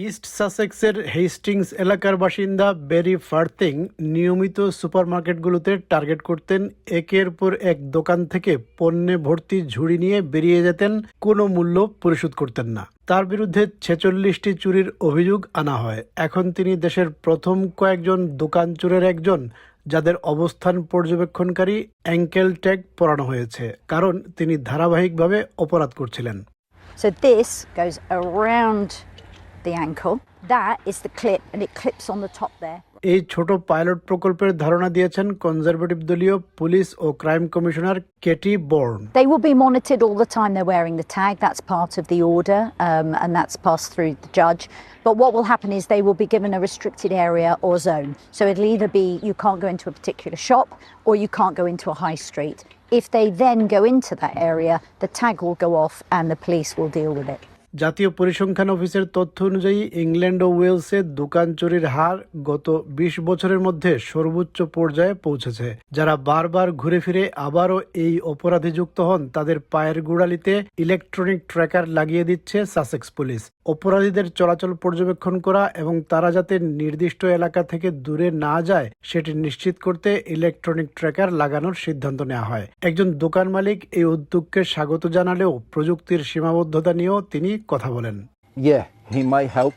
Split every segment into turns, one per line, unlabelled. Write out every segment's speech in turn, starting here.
East সাসেক্সের Hastings এলাকার বাসিন্দা বেরি ফার্থিং নিয়মিত সুপারমার্কেটগুলোতে টার্গেট করতেন একের পর এক দোকান থেকে পণ্যে ভর্তি ঝুড়ি নিয়ে বেরিয়ে যেতেন, কোনো মূল্য পরিশোধ করতেন না। তার বিরুদ্ধে ছেচল্লিশটি চুরির অভিযোগ আনা হয়। এখন তিনি দেশের প্রথম কয়েকজন দোকান চোরের একজন, যাদের অবস্থান পর্যবেক্ষণকারী অ্যাঙ্কেল ট্যাগ পরানো হয়েছে, কারণ তিনি ধারাবাহিকভাবে অপরাধ করছিলেন।
So this goes around the ankle. That is the clip, and it clips on the top there.
এই ছোট পাইলট প্রকল্পের ধারণা দিয়েছেন কনজারভেটিভ দলীয় police O crime commissioner Katy Bourne
They will be monitored all the time they're wearing the tag. That's part of the order, um, and that's passed through the judge. But what will happen is they will be given a restricted area or zone. So it'll either be you can't go into a particular shop or you can't go into a high street. If they then go into that area, the tag will go off and the police will deal with it.
জাতীয় পরিসংখ্যান অফিসের তথ্য অনুযায়ী England ও ওয়েলসে দোকান চুরির হার গত ২০ বছরের মধ্যে সর্বোচ্চ পর্যায়ে পৌঁছেছে। যারা বারবার ঘুরে ফিরে আবারও এই অপরাধে যুক্ত হন, তাদের পায়ের গোড়ালিতে ইলেকট্রনিক ট্র্যাকার লাগিয়ে দিচ্ছে সাসেক্স পুলিশ। অপরাধীদের চলাচল পর্যবেক্ষণ করা এবং তারা যাতে নির্দিষ্ট এলাকা থেকে দূরে না যায়, সেটি নিশ্চিত করতে ইলেকট্রনিক ট্র্যাকার লাগানোর সিদ্ধান্ত নেওয়া হয়। একজন দোকান মালিক এই উদ্যোগকে স্বাগত জানালেও প্রযুক্তির সীমাবদ্ধতা নিয়েও তিনি কথা বলেন
yeah, he might help.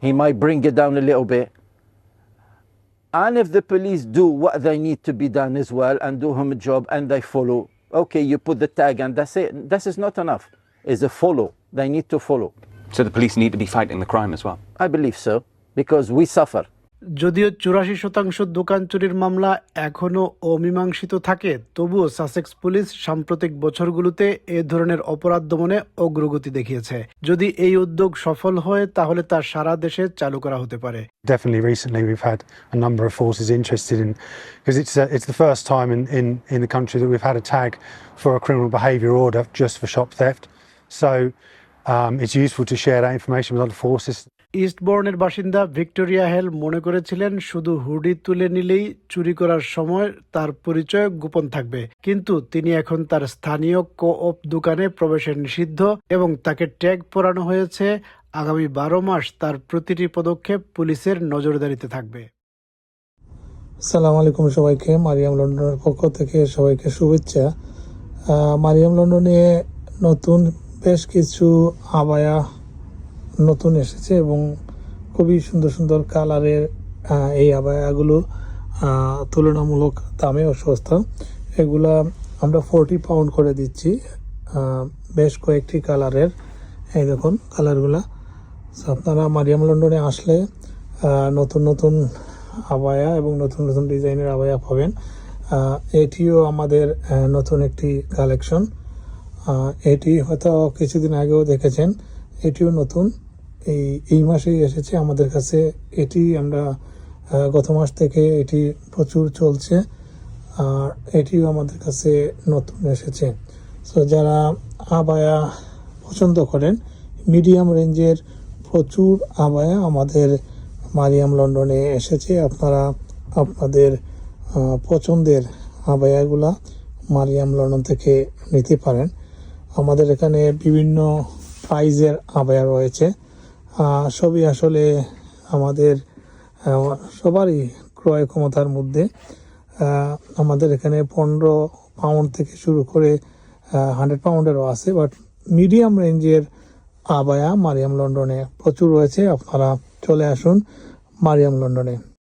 He might bring it down a little bit. And if the police do what they need to be done as well and do him a job and they follow, okay, you put the tag and that's it. This is not enough. It's a follow. They need to follow.
So the police need to be fighting the crime as well.
I believe so because we suffer.
যদিও চুরাশি শতাংশ দোকান চুরির মামলা এখনও অমীমাংসিত থাকে তবুও সাসেক্স পুলিশ সাম্প্রতিক বছরগুলোতে এ ধরনের অপরাধ দমনে অগ্রগতি দেখিয়েছে যদি এই উদ্যোগ সফল হয় তাহলে তা সারা দেশে চালু করা হতে পারে
Definitely, recently we've had a number of forces interested in because it's uh, it's the first time in, in, in the country that we've had a tag for a criminal behaviour order just for shop theft. So um, it's useful to share that information with other forces.
ইস্টবর্নের বাসিন্দা Victoria হেল মনে করেছিলেন, শুধু hoodie তুলে নিলেই চুরি করার সময় তার পরিচয় গোপন থাকবে। কিন্তু তিনি এখন তার স্থানীয় কো অপ দোকানে প্রবেশের নিষিদ্ধ এবং তাকে ট্যাগ পরানো হয়েছে। আগামী বারো মাস তার প্রতিটি পদক্ষেপ পুলিশের নজরদারিতে থাকবে।
সালাম আলাইকুম সবাইকে, মারিয়াম লন্ডনের পক্ষ থেকে সবাইকে শুভেচ্ছা। মারিয়াম লন্ডনে নতুন বেশ কিছু আবায়া নতুন এসেছে এবং খুবই সুন্দর সুন্দর কালারের এই আবায়াগুলো তুলনামূলক দামেও সস্তা। এগুলা আমরা ফোরটি পাউন্ড করে দিচ্ছি বেশ কয়েকটি কালারের। এই দেখুন কালারগুলা। আপনারা মারিয়াম লন্ডনে আসলে নতুন নতুন আবায়া এবং নতুন নতুন ডিজাইনের আবায়া পাবেন। এটিও আমাদের নতুন একটি কালেকশন এটি হয়তো কিছুদিন আগেও দেখেছেন, এটিও নতুন। এই এই মাসেই এসেছে আমাদের কাছে। এটি আমরা গত মাস থেকে এটি প্রচুর চলছে আর এটিও আমাদের কাছে নতুন এসেছে। সো যারা আবায়া পছন্দ করেন, মিডিয়াম রেঞ্জের প্রচুর আবায়া আমাদের মারিয়াম লন্ডনে এসেছে। আপনারা আপনাদের পছন্দের আবায়াগুলা মারিয়াম লন্ডন থেকে নিতে পারেন। আমাদের এখানে বিভিন্ন প্রাইজের আবায়া রয়েছে। সবই আসলে আমাদের সবারই ক্রয় ক্ষমতার মধ্যে। আমাদের এখানে পনেরো পাউন্ড থেকে শুরু করে হান্ড্রেড পাউন্ডেরও আছে বাট মিডিয়াম রেঞ্জের আবায়া মারিয়াম লন্ডনে প্রচুর রয়েছে। আপনারা চলে আসুন মারিয়াম লন্ডনে